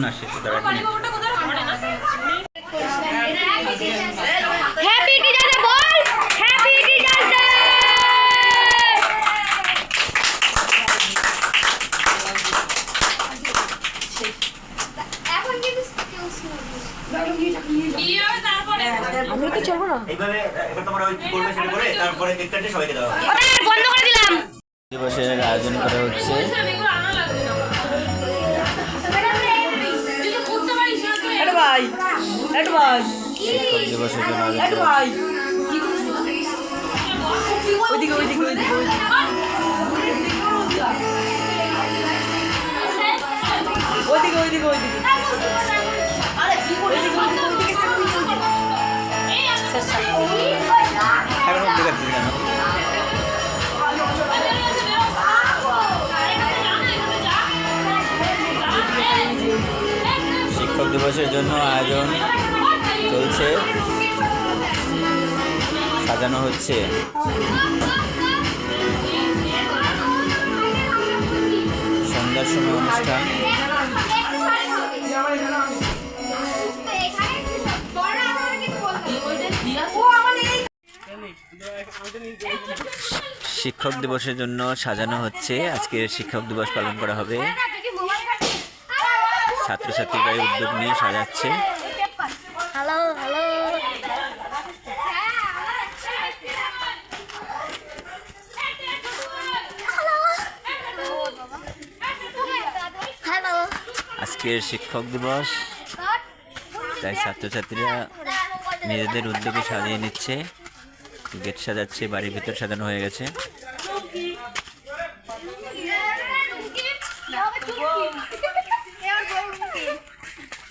না শেষ দাঁড়া হ্যাপি এইভাবে এবার তোমরা ওই কি করবে সেটা করে তারপরে সবাইকে বন্ধ করে দিলাম। দিবসের আয়োজন করা হচ্ছে। দিবসের জন্য ওইদিকে ওইদিকে। ওইদিকে ওইদিকে ওইদিকে। শিক্ষক দিবসের জন্য আয়োজন চলছে। সাজানো হচ্ছে। সন্ধ্যার সময় অনুষ্ঠান। শিক্ষক দিবসের জন্য সাজানো হচ্ছে। আজকে শিক্ষক দিবস পালন করা হবে। ছাত্রছাত্রীরা এই উদ্যোগ নিয়ে সাজাচ্ছে। হ্যালো হ্যালো হ্যালো আজকের শিক্ষক দিবস। তাই ছাত্রছাত্রীরা নিজেদের উদ্যোগে সাজিয়ে নিচ্ছে। গেট সাজাচ্ছে বাড়ির ভিতর সাজানো হয়ে গেছে।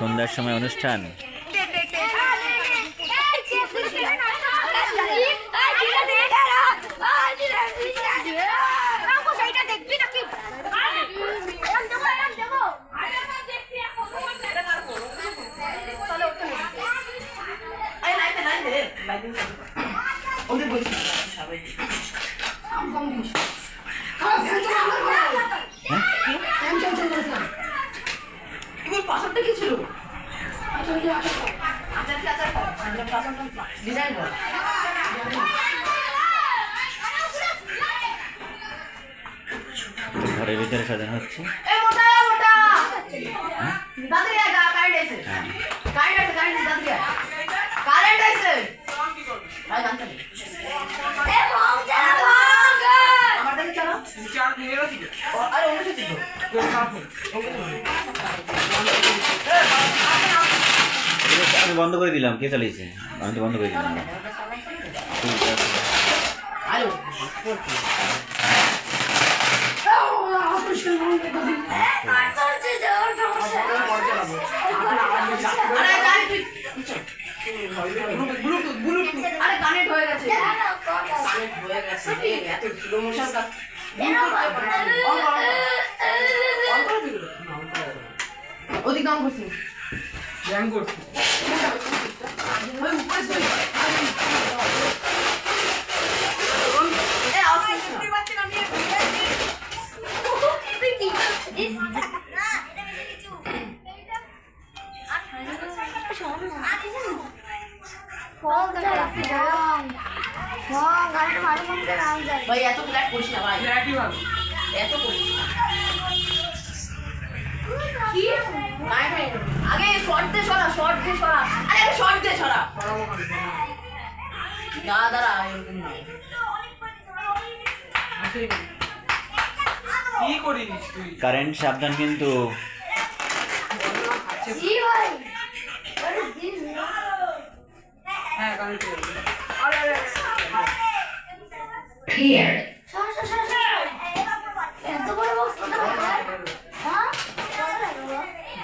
সাজানো সময় অনুষ্ঠান ইয়া কারেন্ট আছে ইয়া কারেন্ট আছে ভাই জানতে আমার দিকে চলো। ও, আরে অন্য কিছু তো আমি বন্ধ করে দিলাম। কে চালিয়েছে? আমি তো বন্ধ করে দিলাম। ঠিক না। ভাই এত ফ্ল্যাট করিস না ভাই এত করিস। কি নাই ভাই আগে শর্ট দে সরা শর্ট দে সরা আরে আগে শর্ট দে সরা না দাঁড়া এরকম না কি করিস তুই কারেন্ট সাবধান কিন্তু জি ভাই What is this? হ্যাঁ কারণ কি সর, সর, সর, সর। এত বড় box কোথায় পায়? হ্যাঁ? কত লাগে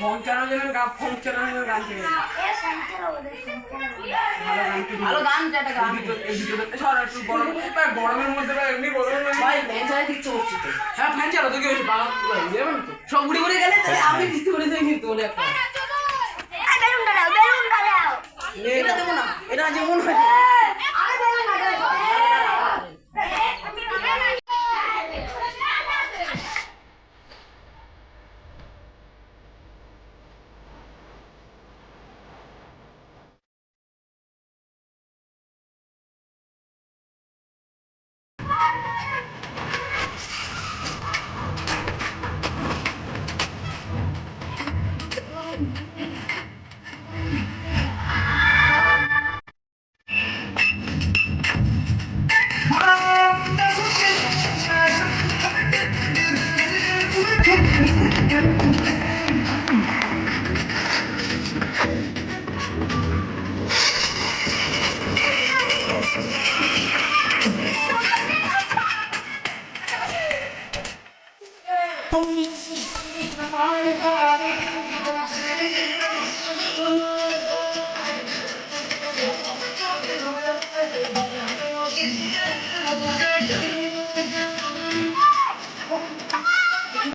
ফোন চালানোর জন্য গা ফোন চালানোর জন্য গান। ভালো এই সর একটু গরম ভাই, গরমের মধ্যে ভাই এমনি গরমের মধ্যে ভাই ভ্যান চালাই দিচ্ছে করছি তো। হ্যাঁ ফ্যান চালো তো কি হয়েছে বাবা যাবেন তো। সব ঘুরে ঘুরে গেলে তাহলে আমি দিতে করে দেবো কিন্তু বলে একটা এই দাও, বেলুনটা দাও। এটা দেবো না এটা যেমন হয়